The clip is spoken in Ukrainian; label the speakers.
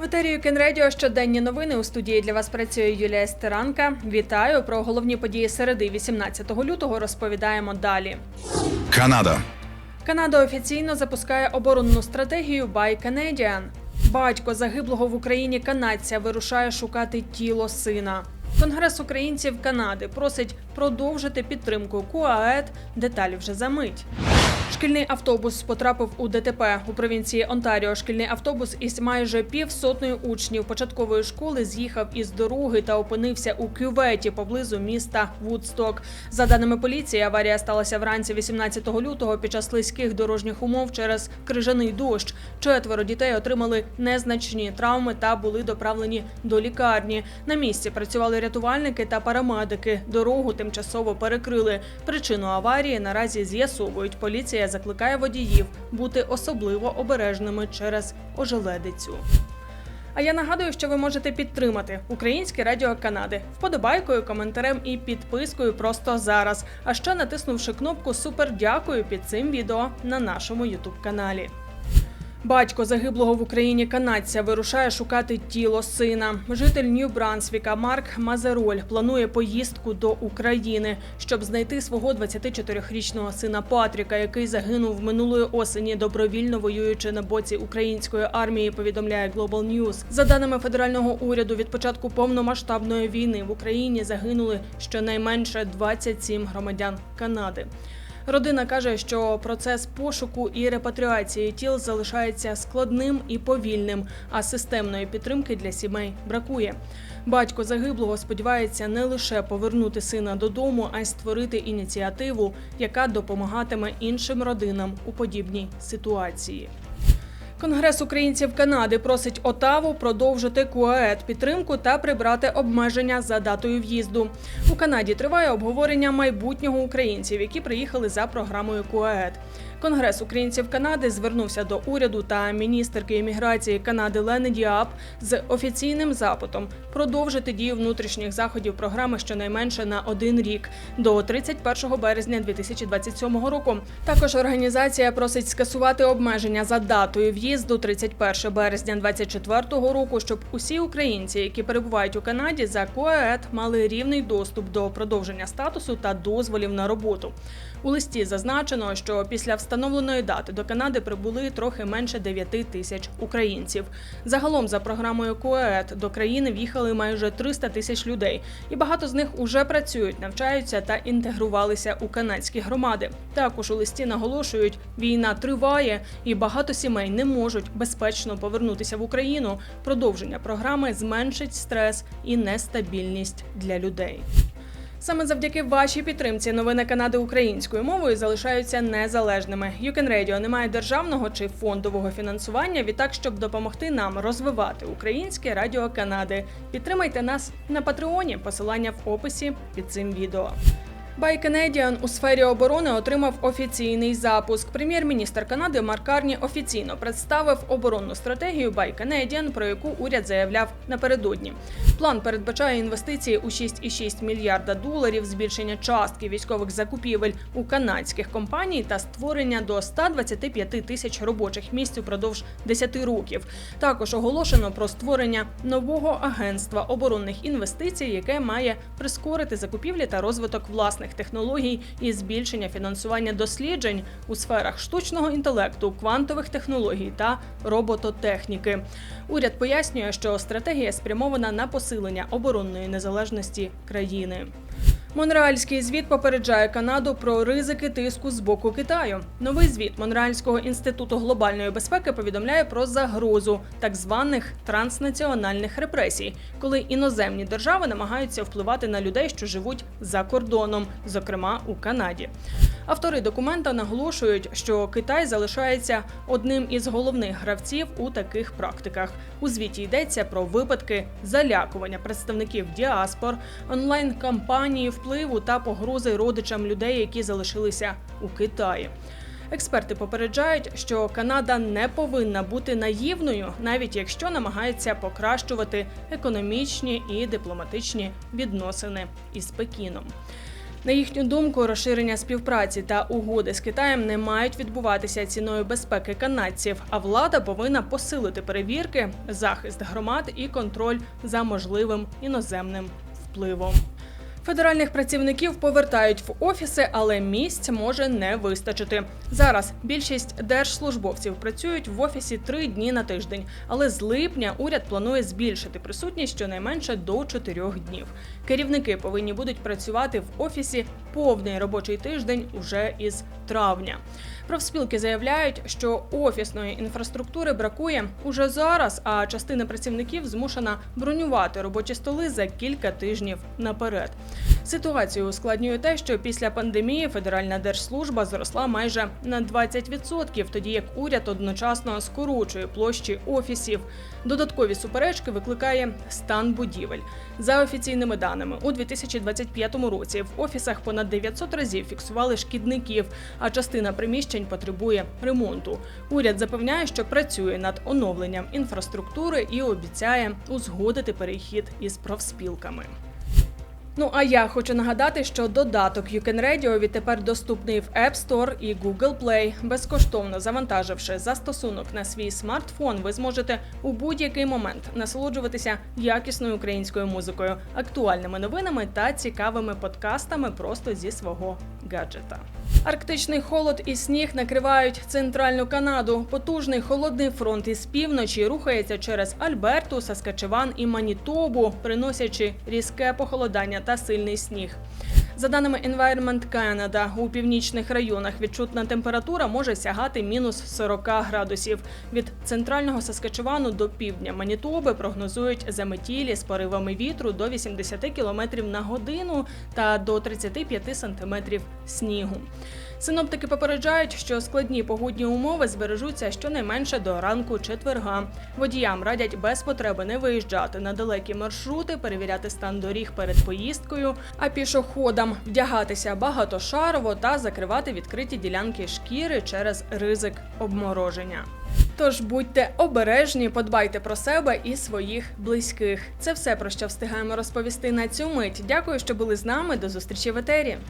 Speaker 1: В етері Кенредіо щоденні новини у студії для вас працює Юлія Стеранка. Вітаю про головні події середи 18 лютого. Розповідаємо далі.
Speaker 2: Канада.
Speaker 1: Канада офіційно запускає оборонну стратегію Buy Canadian. Батько загиблого в Україні канадця вирушає шукати тіло сина. Конгрес українців Канади просить продовжити підтримку КУАЕД. Деталі вже за мить. Шкільний автобус потрапив у ДТП у провінції Онтаріо. Шкільний автобус із майже півсотнею учнів початкової школи з'їхав із дороги та опинився у кюветі поблизу міста Вудсток. За даними поліції, аварія сталася вранці 18 лютого під час слизьких дорожніх умов через крижаний дощ. Четверо дітей отримали незначні травми та були доправлені до лікарні. На місці працювали рятувальники та парамедики. Дорогу тимчасово перекрили. Причину аварії наразі з'ясовують. Поліція закликає водіїв бути особливо обережними через ожеледицю. А я нагадую, що ви можете підтримати Українське Радіо Канади вподобайкою, коментарем і підпискою просто зараз. А ще натиснувши кнопку Супер дякую під цим відео на нашому Ютуб каналі. Батько загиблого в Україні канадця вирушає шукати тіло сина. Житель Нью-Брансвіка Марк Мазероль планує поїздку до України, щоб знайти свого 24-річного сина Патріка, який загинув минулої осені, добровільно воюючи на боці української армії. Повідомляє Global News. За даними федерального уряду, від початку повномасштабної війни в Україні загинули щонайменше 27 громадян Канади. Родина каже, що процес пошуку і репатріації тіл залишається складним і повільним, а системної підтримки для сімей бракує. Батько загиблого сподівається не лише повернути сина додому, а й створити ініціативу, яка допомагатиме іншим родинам у подібній ситуації. Конгрес українців Канади просить Отаву продовжити КУАЕД підтримку та прибрати обмеження за датою в'їзду. У Канаді триває обговорення майбутнього українців, які приїхали за програмою КУАЕД. Конгрес українців Канади звернувся до уряду та міністерки імміграції Канади Лени Діап з офіційним запитом продовжити дію внутрішніх заходів програми щонайменше на один рік до 31 березня 2027 року. Також організація просить скасувати обмеження за датою в'їзду 31 березня 2024 року, щоб усі українці, які перебувають у Канаді за КОЕД, мали рівний доступ до продовження статусу та дозволів на роботу. У листі зазначено, що після встановленої дати до Канади прибули трохи менше 9 тисяч українців. Загалом, за програмою КОЕД, до країни в'їхали майже 300 тисяч людей, і багато з них уже працюють, навчаються та інтегрувалися у канадські громади. Також у листі наголошують, війна триває, і багато сімей не можуть безпечно повернутися в Україну. Продовження програми зменшить стрес і нестабільність для людей. Саме завдяки вашій підтримці новини Канади українською мовою залишаються незалежними. Юкен Radio не має державного чи фондового фінансування. Відтак, щоб допомогти нам розвивати українське радіо Канади. Підтримайте нас на Патреоні. Посилання в описі під цим відео. Buy Canadian у сфері оборони отримав офіційний запуск. Прем'єр-міністр Канади Марк Карні офіційно представив оборонну стратегію Buy Canadian, про яку уряд заявляв напередодні. План передбачає інвестиції у 6,6 мільярда доларів, збільшення частки військових закупівель у канадських компаній та створення до 125 тисяч робочих місць упродовж 10 років. Також оголошено про створення нового агентства оборонних інвестицій, яке має прискорити закупівлі та розвиток власних технологій і збільшення фінансування досліджень у сферах штучного інтелекту, квантових технологій та робототехніки. Уряд пояснює, що стратегія спрямована на посилення оборонної незалежності країни. Монреальський звіт попереджає Канаду про ризики тиску з боку Китаю. Новий звіт Монреальського інституту глобальної безпеки повідомляє про загрозу так званих транснаціональних репресій, коли іноземні держави намагаються впливати на людей, що живуть за кордоном, зокрема у Канаді. Автори документа наголошують, що Китай залишається одним із головних гравців у таких практиках. У звіті йдеться про випадки залякування представників діаспор, онлайн-кампанії впливу та погрози родичам людей, які залишилися у Китаї. Експерти попереджають, що Канада не повинна бути наївною, навіть якщо намагається покращувати економічні і дипломатичні відносини із Пекіном. На їхню думку, розширення співпраці та угоди з Китаєм не мають відбуватися ціною безпеки канадців, а влада повинна посилити перевірки, захист громад і контроль за можливим іноземним впливом. Федеральних працівників повертають в офіси, але місць може не вистачити. Зараз більшість держслужбовців працюють в офісі три дні на тиждень, але з липня уряд планує збільшити присутність щонайменше до чотирьох днів. Керівники повинні будуть працювати в офісі повний робочий тиждень уже із травня. Профспілки заявляють, що офісної інфраструктури бракує уже зараз, а частина працівників змушена бронювати робочі столи за кілька тижнів наперед. Ситуацію ускладнює те, що після пандемії Федеральна держслужба зросла майже на 20%, тоді як уряд одночасно скорочує площі офісів. Додаткові суперечки викликає стан будівель. За офіційними даними, у 2025 році в офісах понад 900 разів фіксували шкідників, а частина приміщень потребує ремонту. Уряд запевняє, що працює над оновленням інфраструктури і обіцяє узгодити перехід із профспілками. Ну а я хочу нагадати, що додаток You Can Radio відтепер доступний в App Store і Google Play. Безкоштовно завантаживши застосунок на свій смартфон, ви зможете у будь-який момент насолоджуватися якісною українською музикою, актуальними новинами та цікавими подкастами просто зі свого гаджета. Арктичний холод і сніг накривають центральну Канаду. Потужний холодний фронт із півночі рухається через Альберту, Саскачеван і Манітобу, приносячи різке похолодання та сильний сніг. За даними Environment Canada, у північних районах відчутна температура може сягати мінус 40 градусів. Від центрального Саскачевану до півдня Манітоби прогнозують заметілі з поривами вітру до 80 км на годину та до 35 см снігу. Синоптики попереджають, що складні погодні умови збережуться щонайменше до ранку четверга. Водіям радять без потреби не виїжджати на далекі маршрути, перевіряти стан доріг перед поїздкою, а пішоходам вдягатися багатошарово та закривати відкриті ділянки шкіри через ризик обмороження. Тож будьте обережні, подбайте про себе і своїх близьких. Це все про що встигаємо розповісти на цю мить. Дякую, що були з нами. До зустрічі в етері.